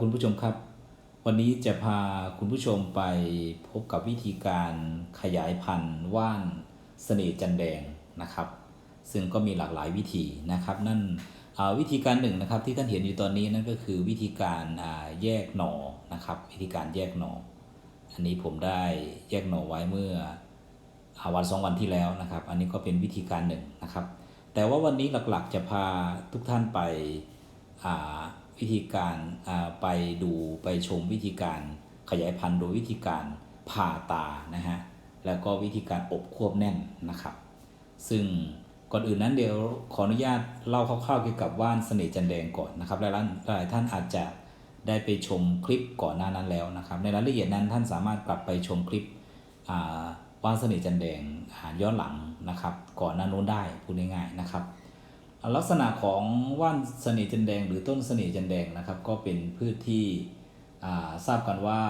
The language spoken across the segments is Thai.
คุณผู้ชมครับ วันนี้จะพาคุณผู้ชมไปพบกับวิธีการขยายพันธุ์ว่านเสน่ห์จันแดงนะครับ ซึ่งก็มีหลากหลายวิธีนะครับ นั่นวิธีการหนึ่งนะครับที่ท่านเห็นอยู่ตอนนี้นั่นก็คือวิธีการแยกหน่อนะครับ วิธีการแยกหน่อ อันนี้ผมได้แยกหน่อไว้เมื่ออวันสองวันที่แล้วนะครับ อันนี้ก็เป็นวิธีการหนึ่งนะครับ แต่ว่าวันนี้หลักๆจะพาทุกท่านไปอ่า วิธีการไปดูไปชมวิธีการขยายพันธุ์โดยวิธีการผ่าตานะฮะแล้วก็วิธีการอบควบแน่นนะครับ ซึ่งก่อนอื่นนั้นเดี๋ยวขออนุญาตเล่าคร่าวๆเกี่ยวกับว่านเสน่ห์จันแดงก่อนนะครับหลายหลายท่านอาจจะได้ไปชมคลิปก่อนหน้านั้นแล้วนะครับ ในรายละเอียดนั้นท่านสามารถกลับไปชมคลิปว่านเสน่ห์จันแดงย้อนหลังนะครับ ก่อนหน้านู้นได้พูดง่ายๆนะครับ ลักษณะของว่านเสน่ห์จันแดง หรือต้นเสน่ห์จันแดงนะครับ ก็เป็นพืชที่ทราบกันว่า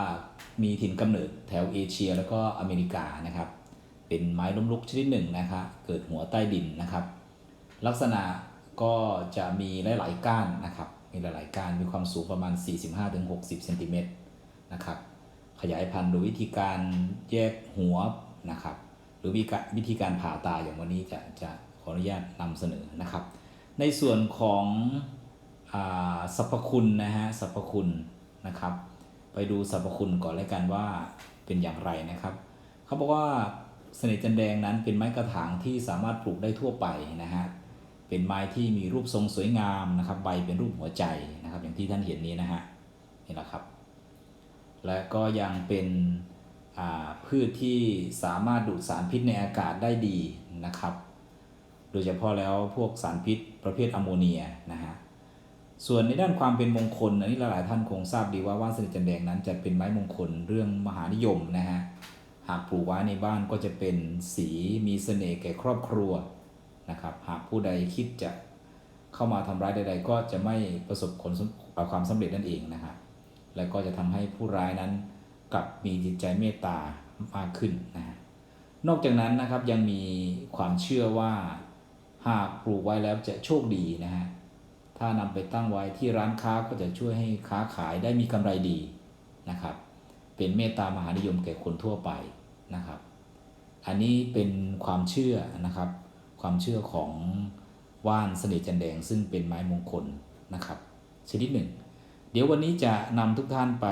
มีถิ่นกำเนิดแถวเอเชีย แล้วก็อเมริกานะครับ เป็นไม้ล้มลุกชนิดหนึ่งนะครับเกิดหัวใต้ดินนะครับ ลักษณะก็จะมีหลาย ๆ ก้านนะครับ มีหลาย ๆ ก้านมีความสูงประมาณ 45-60เซนติเมตรนะครับ ขยายพันธุ์โดยวิธีการแยกหัวนะครับ หรือวิธีการวิธีการผ่าตาอย่างวันนี้จะจะขออนุญาตนำเสนอนะครับ ในส่วนของอสรรพคุณนะฮะสรรพคุณนะครับ ไปดูสรรพคุณก่อนแล้วกันว่าเป็นอย่างไรนะครับ เขาบอกว่าเสน่ห์จันแดงนั้นเป็นไม้กระถางที่สามารถปลูกได้ทั่วไปนะฮะเป็นไม้ที่มีรูปทรงสวยงามนะครับใบเป็นรูปหัวใจนะครับ อย่างที่ท่านเห็นนี้นะฮะนี่แหละครับ และก็ยังเป็นพืชที่สามารถดูดสารพิษในอากาศได้ดีนะครับ โดยเฉพาะแล้วพวกสารพิษประเภทอะโมเนียนะฮะส่วนในด้านความเป็นมงคล อันนี้หลายท่านคงทราบดีว่าว่านเสน่ห์จันแดงนั้นจะเป็นไม้มงคลเรื่องมหานิยมนะฮะหากปลูกไว้ในบ้านก็จะเป็นสีมีเสน่ห์แก่ครอบครัวนะครับหากผู้ใดคิดจะเข้ามาทำร้ายใด ๆ ก็จะไม่ประสบผลความสำเร็จนั่นเองนะฮะและก็จะทำให้ผู้ร้ายนั้นกลับมีจิตใจเมตตามากขึ้นนะฮะนอกจากนั้นนะครับยังมีความเชื่อว่า หากปลูกไว้แล้วจะโชคดีนะฮะ ถ้านำไปตั้งไว้ที่ร้านค้าก็จะช่วยให้ค้าขายได้มีกำไรดีนะครับ เป็นเมตตามหานิยมแก่คนทั่วไปนะครับ อันนี้เป็นความเชื่อนะครับ ความเชื่อของว่านเสน่ห์จันแดงซึ่งเป็นไม้มงคลนะครับชนิดหนึ่ง เดี๋ยววันนี้จะนำทุกท่านไป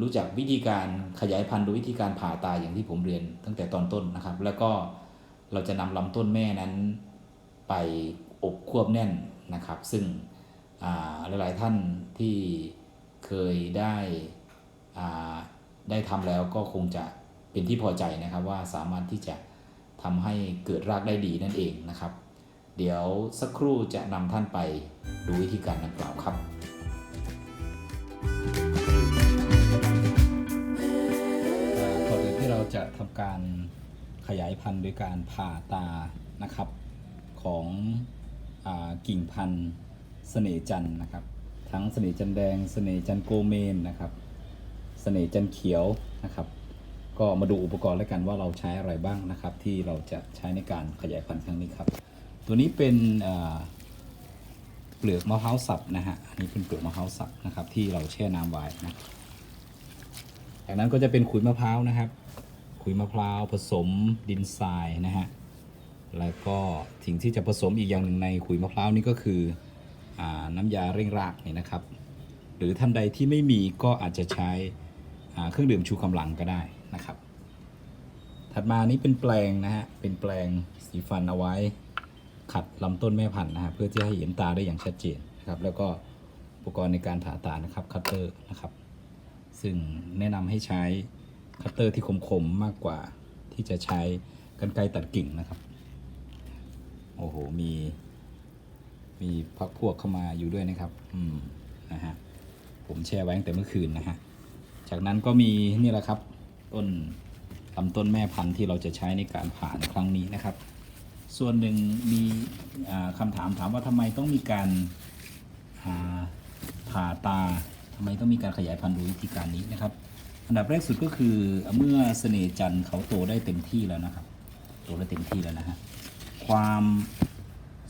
รู้จักวิธีการขยายพันธุ์โดยวิธีการผ่าตาอย่างที่ผมเรียนตั้งแต่ตอนต้นนะครับ แล้วก็ เราจะนำลำต้นแม่นั้นไปอบควบแน่นนะครับ ซึ่งหลาย ๆ ท่านที่เคยได้ได้ทำแล้วก็คงจะเป็นที่พอใจนะครับว่าสามารถที่จะทำให้เกิดรากได้ดีนั่นเองนะครับ เดี๋ยวสักครู่จะนำท่านไปดูวิธีการดังกล่าวครับ ก่อนอื่นที่เราจะทำการ ขยายพันธุ์โดยการผ่าตานะครับของอกิ่งพันธุ์เสน่จันนะครับ ทั้งเสน่จันแดงเสน่จันโกเมนนะครับเสน่จันเขียวนะครับ ก็มาดูอุปกรณ์แล้วกันว่าเราใช้อะไรบ้างนะครับ ที่เราจะใช้ในการขยายพันธุ์ครั้งนี้ครับ ตัวนี้เป็นเปลือกมะพร้าวสับนะฮะอันนี้เป็นเปลือกมะพร้าวสับนะครับที่เราแช่น้ำไว้นะจากนั้นก็จะเป็นขุยมะพร้าวนะครับ ขุยมะพร้าวผสมดินทรายนะฮะแล้วก็สิ่งที่จะผสมอีกอย่างหนึ่งในขุยมะพร้าวนี่ก็คืออน้ำยาเร่งรากเนี่ยนะครับ หรือท่านใดที่ไม่มีก็อาจจะใช้เครื่องดื่มชูกำลังก็ได้นะครับ ถัดมานี้เป็นแปลงนะฮะเป็นแปลงสีฟันเอาไว้ ขัดลำต้นแม่พันธุ์นะฮะเพื่อที่ให้เห็นตาได้อย่างชัดเจนนะครับ แล้วก็อุปกรณ์ในการผ่าตานะครับคัตเตอร์นะครับ ซึ่งแนะนำให้ใช้ คัตเตอร์ที่คมๆมากกว่าที่จะใช้กรรไกรตัดกิ่งนะครับ โอ้โห มี มีพักพวกเข้ามาอยู่ด้วยนะครับ อืม นะฮะ ผมแช่ไว้ตั้งแต่เมื่อคืนนะฮะ จากนั้นก็มีนี่แหละครับ ต้นลำต้นแม่พันธุ์ที่เราจะใช้ในการผ่านครั้งนี้นะครับ ส่วนหนึ่งมีคำถามถามว่าทำไมต้องมีการผ่าตาทำไมต้องมีการขยายพันธุ์โดยวิธีการนี้นะครับ อันดับแรกสุดก็คือเมื่อเสน่จันทร์เขาโตได้เต็มที่แล้วนะครับ โตได้เต็มที่แล้วนะฮะความ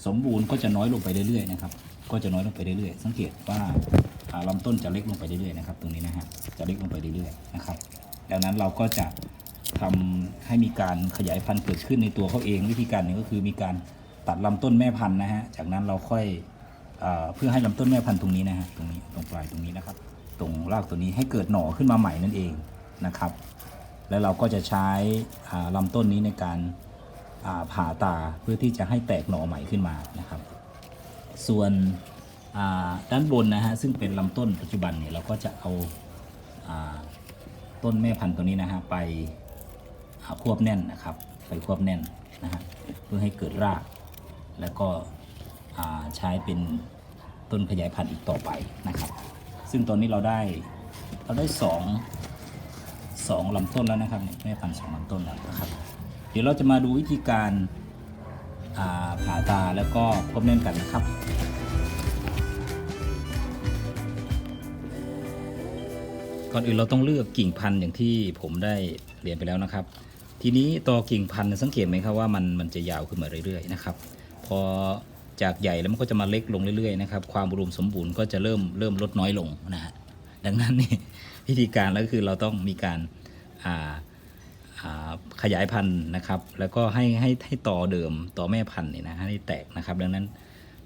สมบูรณ์ก็จะน้อยลงไปเรื่อยๆนะครับ ก็จะน้อยลงไปเรื่อยๆ สังเกตว่าลำต้นจะเล็กลงไปเรื่อยๆนะครับ ตรงนี้นะฮะจะเล็กลงไปเรื่อยๆนะครับ ดังนั้นเราก็จะทำให้มีการขยายพันธุ์เกิดขึ้นในตัวเขาเองวิธีการหนึ่งก็คือมีการตัดลำต้นแม่พันธุ์นะฮะจากนั้นเราค่อยเพื่อให้ลำต้นแม่พันธุ์ตรงนี้นะฮะตรงนี้ตรงปลายตรงนี้นะครับ ตรงรากตัวนี้ให้เกิดหน่อขึ้นมาใหม่นั่นเองนะครับ แล้วเราก็จะใช้ลำต้นนี้ในการาผ่าตาเพื่อที่จะให้แตกหน่อใหม่ขึ้นมานะครับ ส่วนด้านบนนะฮะซึ่งเป็นลำต้นปัจจุบันเนี่ยเราก็จะเอาอาต้นแม่พันธุ์ตัวนี้นะฮะไปควบแน่นนะครับ ไปควบแน่นนะฮะเพื่อให้เกิดราก แล้วก็ใช้เป็นต้นขยายพันธุ์อีกต่อไปนะครับ ซึ่งตอนนี้เราได้เราได้สองสองลำต้นแล้วนะครับแม่พันธุ์สองลำต้นแล้วนะครับ เดี๋ยวเราจะมาดูวิธีการาผ่าตาแล้วก็ควบแน่นกันนะครับก่อนอื่นเราต้องเลือกกิ่งพันธุ์อย่างที่ผมได้เรียนไปแล้วนะครับ ทีนี้ต่อกิ่งพันธุ์สังเกตไหมครับว่ามันมันจะยาวขึ้นมาเรื่อยๆนะครับ พอ จากใหญ่แล้วมันก็จะมาเล็กลงเรื่อยๆนะครับความอุดมสมบูรณ์ก็จะเริ่มเริ่มลดน้อยลงนะฮะดังนั้นนี่วิธีการแล้วคือเราต้องมีการาาขยายพันธุ์นะครับ แล้วก็ให้ให้ให้ต่อเดิมต่อแม่พันธุ์เนี่ยนะให้แตกนะครับ ดังนั้น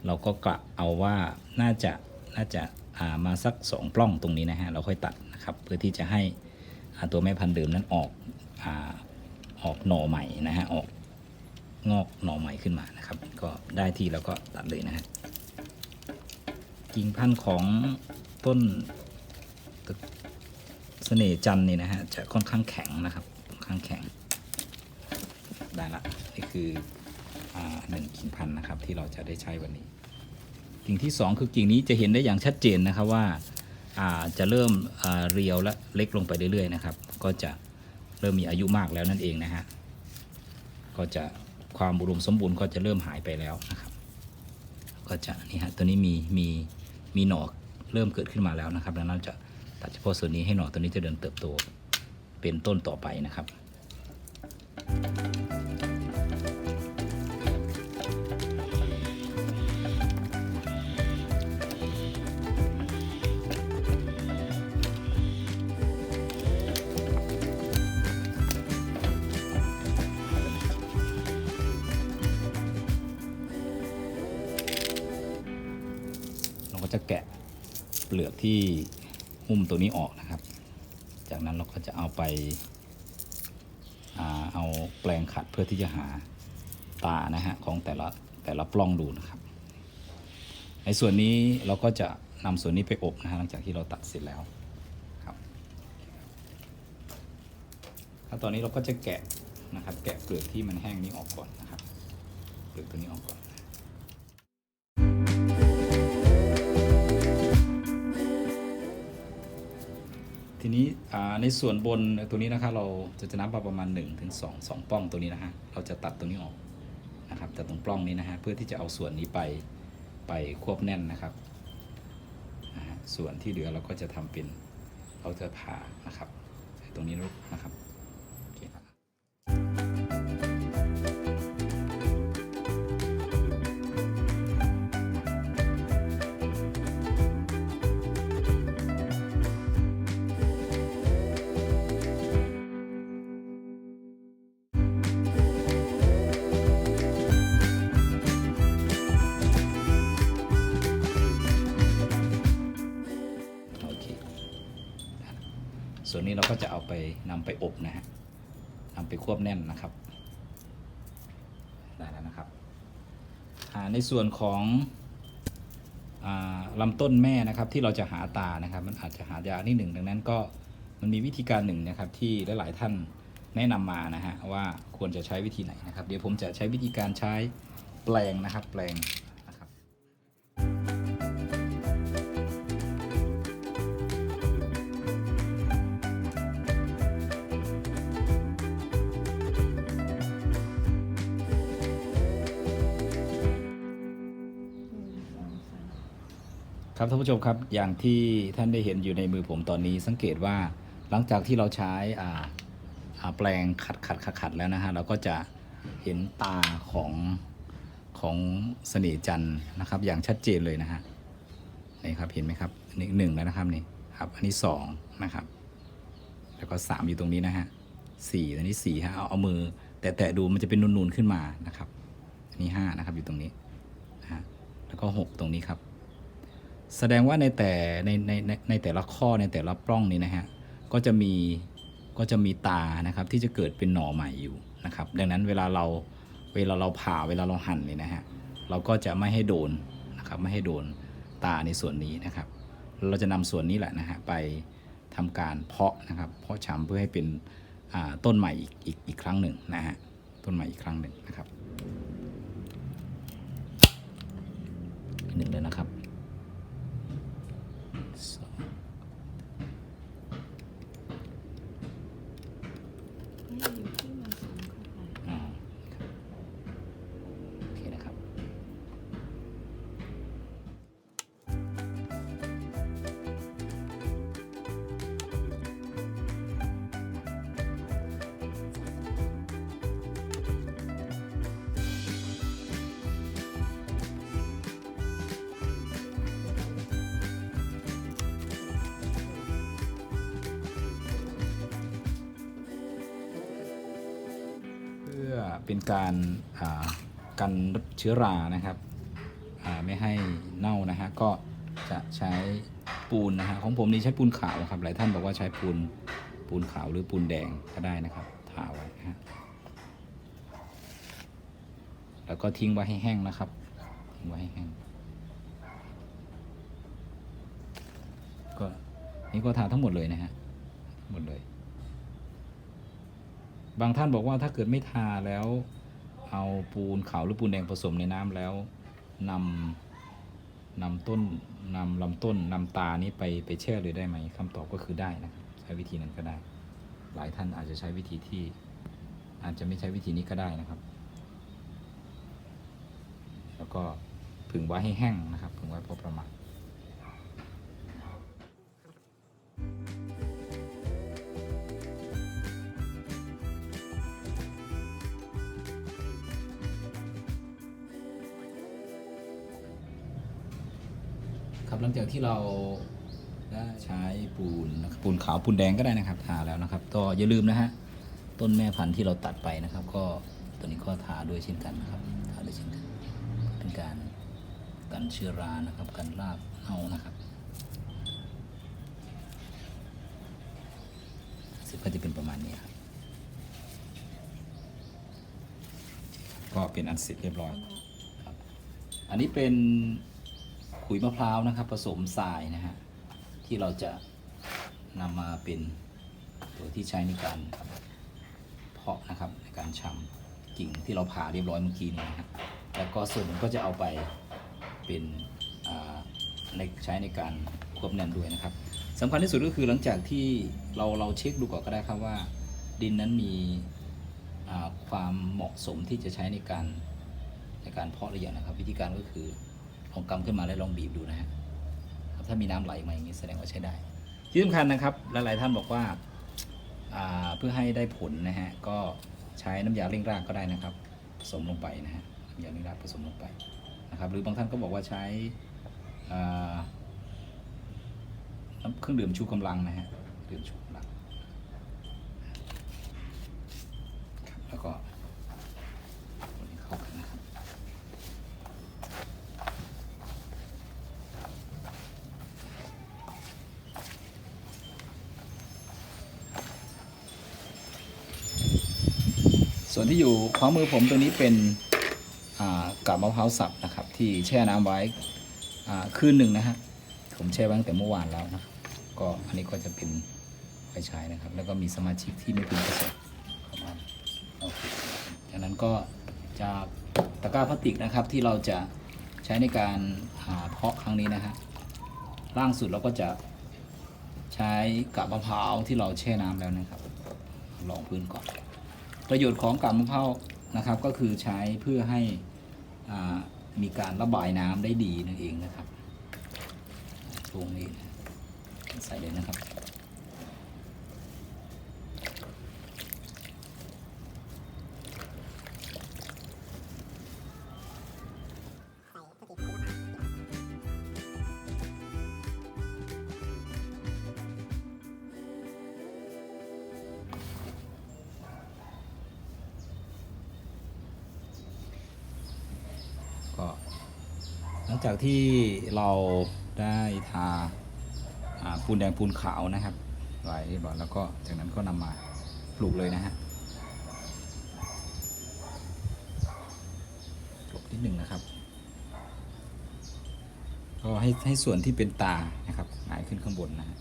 เราก็กะเอาว่าน่าจะน่าจะามาสักสองปล้องตรงนี้นะฮะเราค่อยตัดนะครับเพื่อที่จะให้ตัวแม่พันธุ์เดิมนั้นออกอออกหน่อใหม่นะฮะออก งอกหน่อใหม่ขึ้นมานะครับ ก็ได้ที่แล้วก็ตัดเลยนะฮะกิ่งพันธุ์ของต้นเสน่จันนี่นะฮะจะค่อนข้างแข็งนะครับค่อนข้างแข็ง ได้ละนี่คืออหนึ่งกิ่งพันธุ์นะครับที่เราจะได้ใช้วันนี้กิ่งที่สองคือกิ่งนี้จะเห็นได้อย่างชัดเจนนะครับว่าจะเริ่มเรียวและเล็กลงไปเรื่อยๆนะครับ ก็จะเริ่มมีอายุมากแล้วนั่นเองนะฮะก็จะ ความอุดมสมบูรณ์ก็จะเริ่มหายไปแล้วนะครับ ก็จะนี่ฮะตัวนี้มีมีมีหนอกเริ่มเกิดขึ้นมาแล้วนะครับ ดังนั้นจะตัดเฉพาะส่วนนี้ให้หนอกตัวนี้จะเดินเติบโตเป็นต้นต่อไปนะครับ ที่หุ้มตัวนี้ออกนะครับ จากนั้นเราก็จะเอาไปอเอาแปลงขัดเพื่อที่จะหาตานะฮะของแต่ละแต่ละปล้องดูนะครับ ในส่วนนี้เราก็จะนำส่วนนี้ไปอบนะฮะหลังจากที่เราตัดเสร็จแล้วครับขั้นตอนนี้เราก็จะแกะนะครับ แกะเปลือกที่มันแห้งนี้ออกก่อนนะครับ เปลือกตัวนี้ออกก่อน ทีนี้ในส่วนบนตัวนี้นะครับเราจะจะนับมาประมาณ1ถึงสองปล้องตัวนี้นะฮะเราจะตัดตัวนี้ออกนะครับแต่ตรงปล้องนี้นะฮะเพื่อที่จะเอาส่วนนี้ไปไปควบแน่นนะครับส่วนที่เหลือเราก็จะทำเป็นเราจะผ่านะครับตรงนี้ลูกนะครับ ส่วนนี้เราก็จะเอาไปนำไปอบนะฮะนำไปควบแน่นนะครับ ได้แล้วนะครับ ในส่วนของอาลำต้นแม่นะครับที่เราจะหาตานะครับ มันอาจจะหายานิดหนึ่งดังนั้นก็มันมีวิธีการหนึ่งนะครับที่หลาย ๆ ท่านแนะนำมานะฮะว่าควรจะใช้วิธีไหนนะครับ เดี๋ยวผมจะใช้วิธีการใช้แปลงนะครับ แปลง ครับท่านผู้ชมครับอย่างที่ท่านได้เห็นอยู่ในมือผมตอนนี้สังเกตว่าหลังจากที่เราใช้อ่าอ่าแปลงขัดขัดขัดขัดแล้วนะฮะเราก็จะเห็นตาของของเสน่ห์จันนะครับ อย่างชัดเจนเลยนะฮะนี่ครับเห็นไหมครับอันนี้หนึ่งแล้วนะครับนี่ครับ อันนี้สองนะครับ แล้วก็สามอยู่ตรงนี้นะฮะสี่อันนี้สี่ฮะเอาเอามือ แตะๆดูมันจะเป็นนูนๆขึ้นมานะครับ อันนี้ห้านะครับอยู่ตรงนี้นะฮะแล้วก็หกตรงนี้ครับ แสดงว่าในแต่ในในในในแต่ละข้อในแต่ละปล้องนี้นะฮะก็จะมีก็จะมีตานะครับที่จะเกิดเป็นหน่อใหม่อยู่นะครับ ดังนั้นเวลาเราเวลาเราผ่าเวลาเราหั่นเนี่ยนะฮะเราก็จะไม่ให้โดนนะครับไม่ให้โดนตาในส่วนนี้นะครับ เราจะนำส่วนนี้แหละนะฮะไปทำการเพาะนะครับ เพาะชำเพื่อให้เป็นต้นใหม่อีกอีกอีกครั้งหนึ่งนะฮะต้นใหม่อีกครั้งหนึ่งนะครับหนึ่งเลยนะครับ ส เป็นการกันเชื้อรานะครับไม่ให้เน่านะฮะก็จะใช้ปูนนะฮะของผมนี่ใช้ปูนขาวครับหลายท่านบอกว่าใช้ปูนปูนขาวหรือปูนแดงก็ได้นะครับทาไว้นะฮะแล้วก็ทิ้งไว้ให้แห้งนะครับทิ้งไว้ให้แห้งก็นี่ก็ทาทั้งหมดเลยนะฮะทั้งหมดเลย บางท่านบอกว่าถ้าเกิดไม่ทาแล้ว เอาปูนขาวหรือปูนแดงผสมในน้ำแล้วนำนำต้นนำลำต้นนำตานี้ไปไปแช่เลยได้ไหมคำตอบก็คือได้นะครับใช้วิธีนั้นก็ได้ หลายท่านอาจจะใช้วิธีที่อาจจะไม่ใช้วิธีนี้ก็ได้นะครับ แล้วก็ผึ่งไว้ให้แห้งนะครับผึ่งไว้พอประมาณ ครับ หลังจากที่เราได้ใช้ปูนนะครับปูนขาวปูนแดงก็ได้นะครับ ทาแล้วนะครับ ก็อย่าลืมนะฮะต้นแม่พันธุ์ที่เราตัดไปนะครับ ก็ตัวนี้ก็ทาด้วยเช่นกันนะครับ ทาด้วยเช่นกัน เป็นการกันเชื้อรานะครับ กันรากเน่านะครับซึ่งก็จะเป็นประมาณนี้ครับก็เป็นอันเสร็จเรียบร้อยครับ อันนี้เป็น ขุยมะพร้าวนะครับ ผสมทรายนะฮะที่เราจะนำมาเป็นตัวที่ใช้ในการเพาะนะครับในการชำกิ่งที่เราผ่าเรียบร้อยเมื่อกี้นี้นะฮะแล้วก็ส่วนหนึ่งก็จะเอาไปเป็นอ่าในใช้ในการควบแน่นด้วยนะครับสำคัญที่สุดก็คือหลังจากที่เราเราเช็คดูก่อนก็ได้ครับว่า ดินนั้นมีอ่าความเหมาะสมที่จะใช้ในการในการเพาะหรือยังนะครับ วิธีการก็คือ ลองกำขึ้นมาแล้วลองบีบดูนะฮะครับถ้ามีน้ำไหลมาอย่างนี้แสดงว่าใช้ได้ ที่สำคัญนะครับ หลาย ๆ ท่านบอกว่าาเพื่อให้ได้ผลนะฮะก็ใช้น้ำยาเร่งรากก็ได้นะครับ ผสมลงไปนะฮะน้ำยาเร่งรากผสมลงไปนะครับ หรือบางท่านก็บอกว่าใช้น้ำเครื่องดื่มชูกำลังนะฮะดื่มชูกำลังแล้วก็คนให้เข้ากันนะครับ ส่วนที่อยู่ขวามือผมตัวนี้เป็นกับมะพร้าวสับนะครับ ที่แช่น้ำไว้คืนหนึ่งนะฮะผมแช่ไว้ตั้งแต่เมื่อวานแล้วนะก็อันนี้ก็จะเป็นไฟฉายนะครับ แล้วก็มีสมาชิกที่ไม่พึงประสงค์เข้ามาโอเคจากนั้นก็จะตะกร้าพลาสติกนะครับที่เราจะใช้ในการาเพาะครั้งนี้นะฮะล่างสุดเราก็จะใช้กับมะพร้าวที่เราแช่น้ำแล้วนะครับลองพื้นก่อน ประโยชน์ของกาบมะพร้าวนะครับ ก็คือใช้เพื่อให้มีการระบายน้ำได้ดีนั่นเองนะครับตรงนี้ใส่เลยนะครับ ที่เราได้ทาปูนแดงปูนขาวนะครับไว้เรียบร้อยแล้วก็จากนั้นก็นำมาปลูกเลยนะฮะปลูกนิดหนึ่งนะครับ ก็ให้ให้ส่วนที่เป็นตานะครับหงายขึ้นข้างบนนะฮะ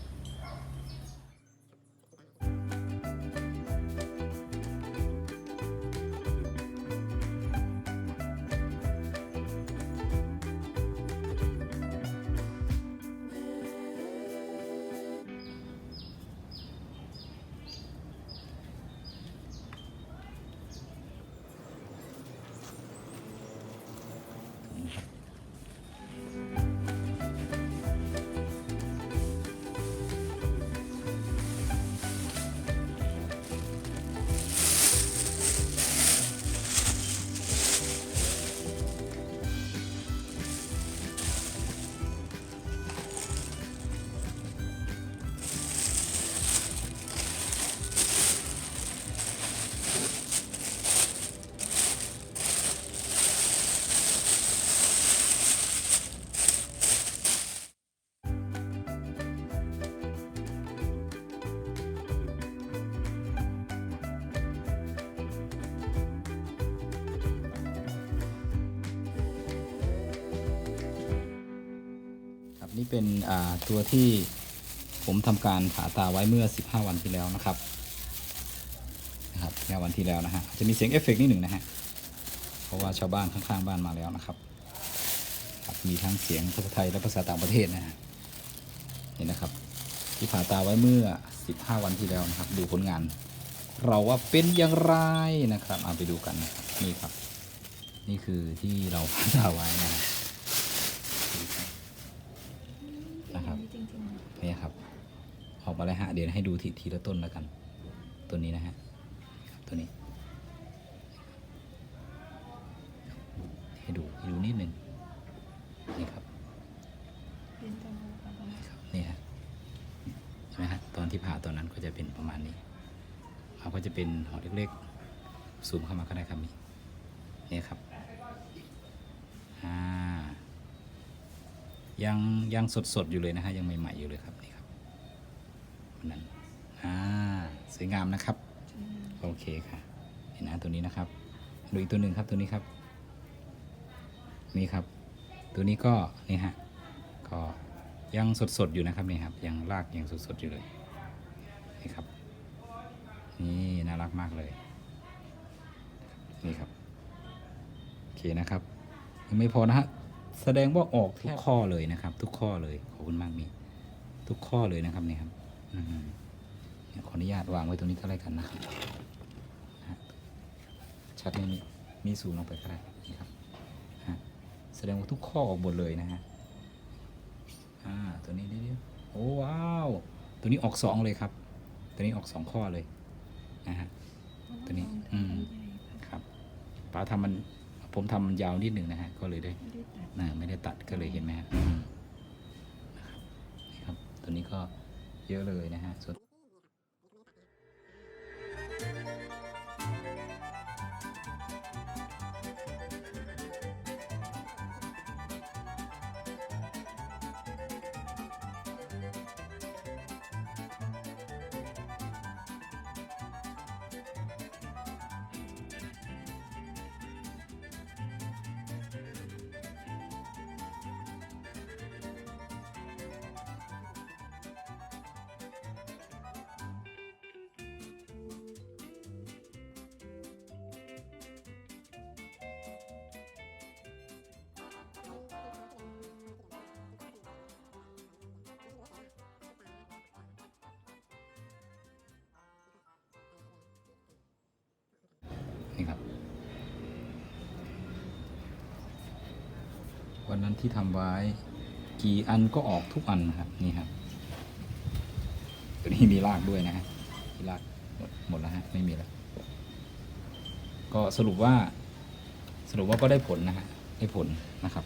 เป็นตัวที่ผมทำการผ่าตาไว้เมื่อ 15 วันที่แล้วนะครับนะครับแค่วันที่แล้วนะฮะจะมีเสียงเอฟเฟกต์นิดหนึ่งนะฮะเพราะว่าชาวบ้านข้างๆบ้านมาแล้วนะครับครับมีทั้งเสียงภาษาไทยและภาษาต่างประเทศนะฮะนี่นะครับ ที่ผ่าตาไว้เมื่อ 15 วันที่แล้วนะครับ ดูผลงาน เราว่าเป็นอย่างไรนะครับเอาไปดูกันนะครับนี่ครับ นี่คือที่เราผ่าตาไว้นะฮะนะครับ จริงๆอะ นี่ครับ ออกมาแล้วฮะเดี๋ยวให้ดูทีทีละต้นแล้วกัน ตัวนี้นะฮะตัวนี้ ให้ดูให้ดูนิดหนึ่งนี่ครับนตัวอะไรครับนี่ฮะเห็นไหมฮะตอนที่ผ่าตอนนั้นก็จะเป็นประมาณนี้เขาก็จะเป็นหอเล็กๆซูมเข้ามาก็ได้ครับนี่นี่ครับอ่ายังยังสดๆอยู่เลยนะฮะยังใหม่ๆอยู่เลยครับนี่ครับ นั้นอ่าสวยงามนะครับ โอเคค่ะ เห็นนะตัวนี้นะครับ ดูอีกตัวหนึ่งครับตัวนี้ครับ นี่ครับ ตัวนี้ก็นี่ฮะ ก็ยังสดๆอยู่นะครับนี่ครับ ยังรากยังสดๆอยู่เลย นี่ครับ นี่น่ารักมากเลย นี่ครับ โอเคนะครับยังไม่พอนะฮะ แสดงว่าออกทุกข้อเลยนะครับ ทุกข้อเลย ขอบคุณมากมี ทุกข้อเลยนะครับนี่ครับ ขออนุญาตวางไว้ตรงนี้ก็แล้วกันนะครับชัดไหมมีมีสูงลงไปก็ได้นี่ครับฮะแสดงว่าทุกข้อออกหมดเลยนะฮะอ่าตัวนี้นิดเดียวโอ้ว้าว ตัวนี้ออกสองเลยครับ ตัวนี้ออกสองข้อเลยนะฮะตัวนี้อืมครับป๋าทำมันผมทำมันยาวนิดหนึ่งนะฮะก็เลยได้ไม่ได้ตัดน่าไม่ได้ตัดก็เลยเห็นไหมฮะอืมนะครับนี่ครับตัวนี้ก็ เยอะเลยนะฮะส่วน วันนั้นที่ทำไว้ กี่อันก็ออกทุกอันนะครับนี่ครับตัวนี้มีรากด้วยนะฮะมีรากหมดหมดแล้วฮะไม่มีแล้ว ก็สรุปว่าสรุปว่าก็ได้ผลนะฮะได้ผลนะครับ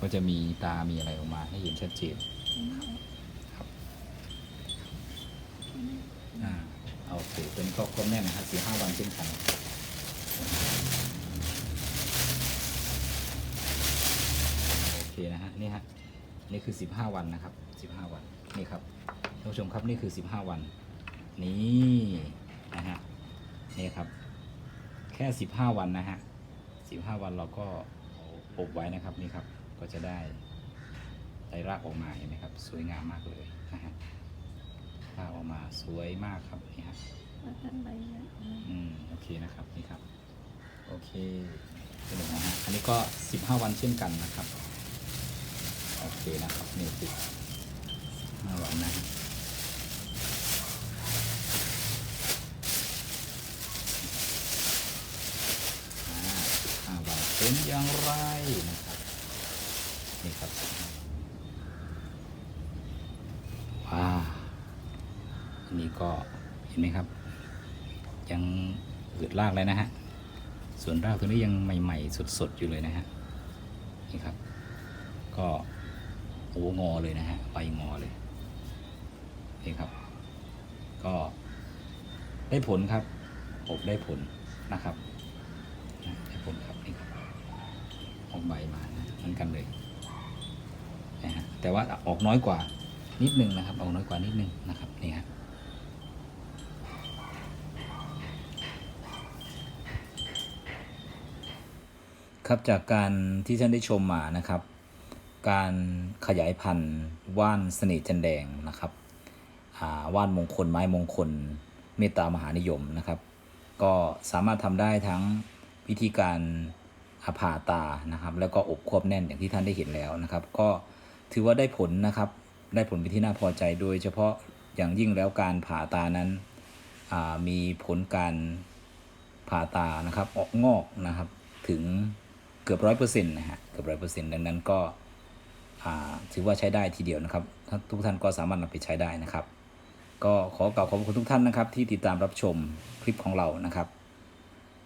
ก็จะมีตา มีอะไรออกมาให้เห็นชัดเจนครับอ่าเอาโอเคตัวนี้ก็ครบแน่นนะครับสี่ห้าวันเช่นกันโอเค นะฮะนี่ฮะนี่คือ 15 วันนะครับ 15 วันนี่ครับท่านผู้ชมครับนี่คือ 15 วัน นี่นะฮะนี่ครับ แค่ 15 วันนะฮะ15 วันเราก็อบไว้นะครับนี่ครับก็จะได้ได้รากออกมาเห็นไหมครับ สวยงามมากเลยนะฮะรากออกมาสวยมากครับนี่ฮะแล้วด้านใบเนี่ยอืมโอเคนะครับนี่ครับโอเคเป็นอย่างนะฮะอันนี้ก็ 15 วันเช่นกันนะครับ โอเคนะครับนี่คือ15วันนะฮะอ่าวันเป็นอย่างไรนะครับนี่ครับว้าอันนี้ก็เห็นไหมครับ ยังอืดรากเลยนะฮะส่วนรากตัวนี้ยังใหม่ ๆ สด ๆ อยู่เลยนะฮะนี่ครับ ก็ โอ้งอเลยนะฮะใบงอเลยนี่ครับ ก็ได้ผลครับอบได้ผลนะครับได้ผลครับนี่ครับออกใบมานะเหมือนกันเลยนะฮะแต่ว่าออกน้อยกว่านิดนึงนะครับ ออกน้อยกว่านิดนึงนะครับนี่ฮะครับจากการที่ท่านได้ชมมานะครับ การขยายพันธุ์ว่านเสน่ห์จันแดงนะครับว่านมงคลไม้มงคล เมตตามหานิยมนะครับ ก็สามารถทำได้ทั้งวิธีการาผ่าตานะครับ แล้วก็อบควบแน่นอย่างที่ท่านได้เห็นแล้วนะครับ ก็ถือว่าได้ผลนะครับ ได้ผลเป็นที่น่าพอใจโดยเฉพาะอย่างยิ่งแล้วการผ่าตานั้นมีผลการผ่าตานะครับออกงอกนะครับถึงเกือบร้อยเปอร์เซ็นต์นะฮะเกือบร้อยเปอร์เซ็นต์ดังนั้นก็ ถือว่าใช้ได้ทีเดียวนะครับทุกท่านก็สามารถนำไปใช้ได้นะครับ ก็ขอกล่าวขอบคุณทุกท่านนะครับ ที่ติดตามรับชมคลิปของเรานะครับ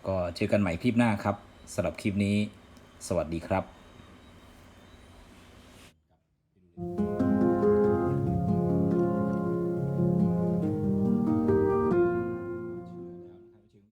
ก็เจอกันใหม่คลิปหน้าครับสำหรับคลิปนี้ สวัสดีครับ